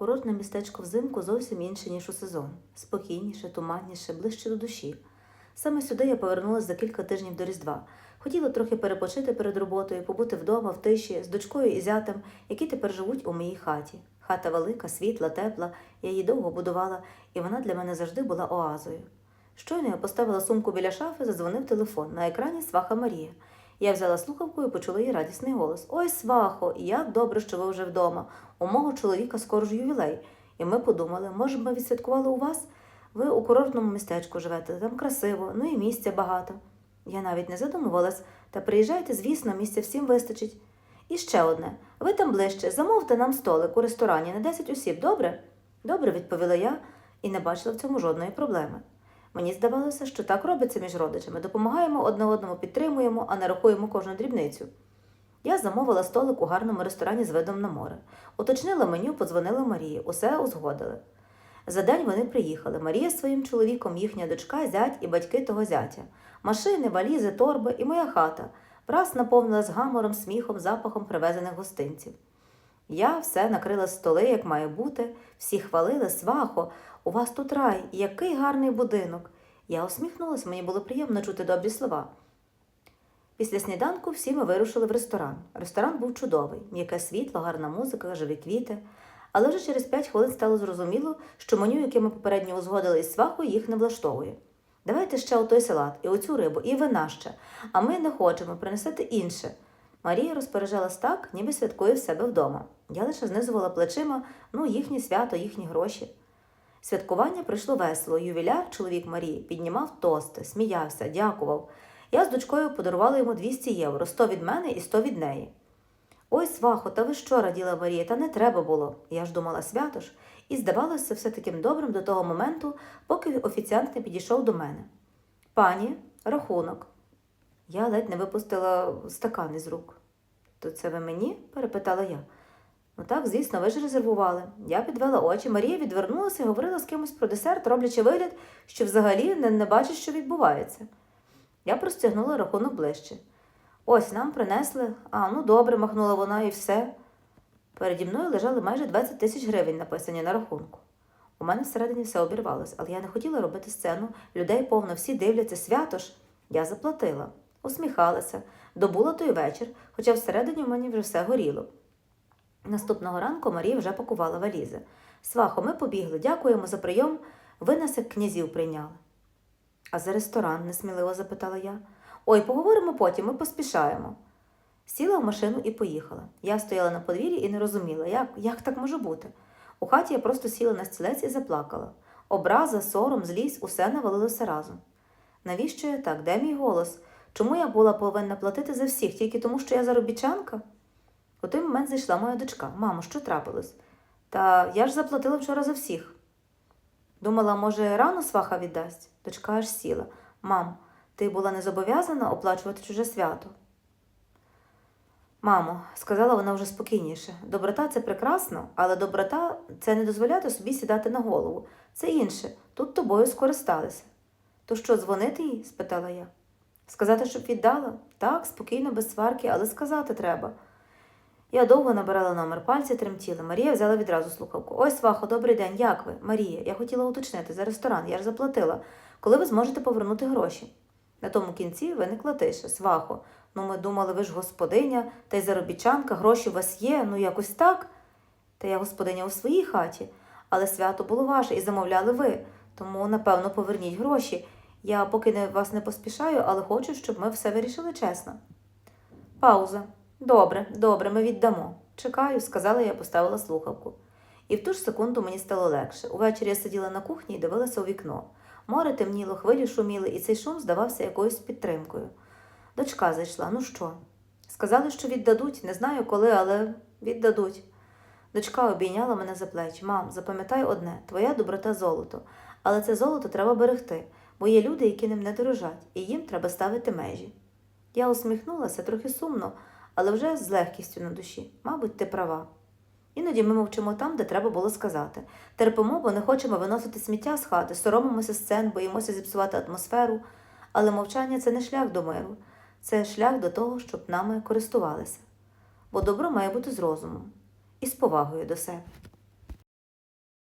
Курортне містечко взимку зовсім інше, ніж у сезон. Спокійніше, туманніше, ближче до душі. Саме сюди я повернулася за кілька тижнів до Різдва. Хотіла трохи перепочити перед роботою, побути вдома, в тиші, з дочкою і зятем, які тепер живуть у моїй хаті. Хата велика, світла, тепла, я її довго будувала, і вона для мене завжди була оазою. Щойно я поставила сумку біля шафи, задзвонив телефон. На екрані сваха Марія. Я взяла слухавку і почула її радісний голос. Ой, свахо, як добре, що ви вже вдома. У мого чоловіка скоро ж ювілей. І ми подумали, може, б ми відсвяткували у вас? Ви у курортному містечку живете, там красиво, ну і місця багато. Я навіть не задумувалась, та приїжджайте, звісно, місця всім вистачить. І ще одне. Ви там ближче, замовте нам столик у ресторані на 10 осіб, добре? Добре, відповіла я і не бачила в цьому жодної проблеми. Мені здавалося, що так робиться між родичами. Допомагаємо одне одному, підтримуємо, а не рахуємо кожну дрібницю. Я замовила столик у гарному ресторані з видом на море. Уточнила меню, подзвонила Марії, усе узгодили. За день вони приїхали. Марія з своїм чоловіком, їхня дочка, зять і батьки того зятя. Машини, валізи, торби і моя хата. Враз наповнилась гамором, сміхом, запахом привезених гостинців. Я все накрила столи, як має бути, всі хвалили, свахо, у вас тут рай, який гарний будинок. Я усміхнулася, мені було приємно чути добрі слова. Після сніданку всі ми вирушили в ресторан. Ресторан був чудовий, м'яке світло, гарна музика, живі квіти. Але вже через п'ять хвилин стало зрозуміло, що меню, яке ми попередньо узгодили із свахою, їх не влаштовує. Давайте ще отой салат, і оцю рибу, і вина ще, а ми не хочемо принесете інше. Марія розпоряджалась так, ніби святкує в себе вдома. Я лише знизувала плечима, ну, їхнє свято, їхні гроші. Святкування пройшло весело. Ювіляр, чоловік Марії, піднімав тости, сміявся, дякував. Я з дочкою подарувала йому 200 євро, 100 від мене і 100 від неї. Ой, свахо, та ви що, раділа Марія, та не треба було. Я ж думала свято ж, і здавалося все таким добрим до того моменту, поки офіціант не підійшов до мене. Пані, рахунок. Я ледь не випустила стакан із рук. То це ви мені? перепитала я. Ну так, звісно, ви ж резервували. Я підвела очі, Марія відвернулася і говорила з кимось про десерт, роблячи вигляд, що взагалі не, не бачить, що відбувається. Я простягнула рахунок ближче. Ось нам принесли. А, ну добре, махнула вона і все. Переді мною лежали майже 20 тисяч гривень, написані на рахунку. У мене всередині все обірвалося, але я не хотіла робити сцену. Людей повно, всі дивляться, свято ж. Я заплатила, усміхалася, добула той вечір, хоча всередині в мені вже все горіло. Наступного ранку Марія вже пакувала валізи. Свахо, ми побігли, дякуємо за прийом. Ви нас як князів прийняли. А за ресторан? несміливо запитала я. Ой, поговоримо потім, ми поспішаємо. Сіла в машину і поїхала. Я стояла на подвір'ї і не розуміла, як, як так може бути. У хаті я просто сіла на стілець і заплакала. Образа, сором, злість усе навалилося разом. Навіщо я так? Де мій голос? Чому я була повинна платити за всіх, тільки тому, що я заробітчанка? У той момент зайшла моя дочка. Мамо, що трапилось? Та я ж заплатила вчора за всіх. Думала, може, рано сваха віддасть? Дочка аж сіла. Мам, ти була не зобов'язана оплачувати чуже свято? Мамо, сказала вона вже спокійніше, доброта це прекрасно, але доброта це не дозволяти собі сідати на голову. Це інше, тут тобою скористалися. То що, дзвонити їй? спитала я. Сказати, щоб віддала? Так, спокійно, без сварки, але сказати треба. Я довго набирала номер, пальці тремтіли. Марія взяла відразу слухавку. Ой, свахо, добрий день, як ви? Марія, я хотіла уточнити за ресторан, я ж заплатила. Коли ви зможете повернути гроші? На тому кінці виникла тиша. Свахо. Ну, ми думали, ви ж господиня, та й заробітчанка, гроші у вас є, ну якось так. Та я господиня у своїй хаті, але свято було ваше і замовляли ви. Тому, напевно, поверніть гроші. Я поки не вас не поспішаю, але хочу, щоб ми все вирішили чесно. Пауза. Добре, добре, ми віддамо. Чекаю, сказала я, поставила слухавку. І в ту ж секунду мені стало легше. Увечері я сиділа на кухні і дивилася у вікно. Море темніло, хвилі шуміли, і цей шум здавався якоюсь підтримкою. Дочка зайшла, ну що? Сказали, що віддадуть, не знаю коли, але віддадуть. Дочка обійняла мене за плечі. Мам, запам'ятай одне, твоя доброта золото. Але це золото треба берегти, бо є люди, які ним не дорожать, і їм треба ставити межі. Я усміхнулася трохи сумно, але вже з легкістю на душі. Мабуть, ти права. Іноді ми мовчимо там, де треба було сказати. Терпимо, бо не хочемо виносити сміття з хати, соромимося сцен, боїмося зіпсувати атмосферу. Але мовчання це не шлях до миру, це шлях до того, щоб нами користувалися. Бо добро має бути з розумом і з повагою до себе.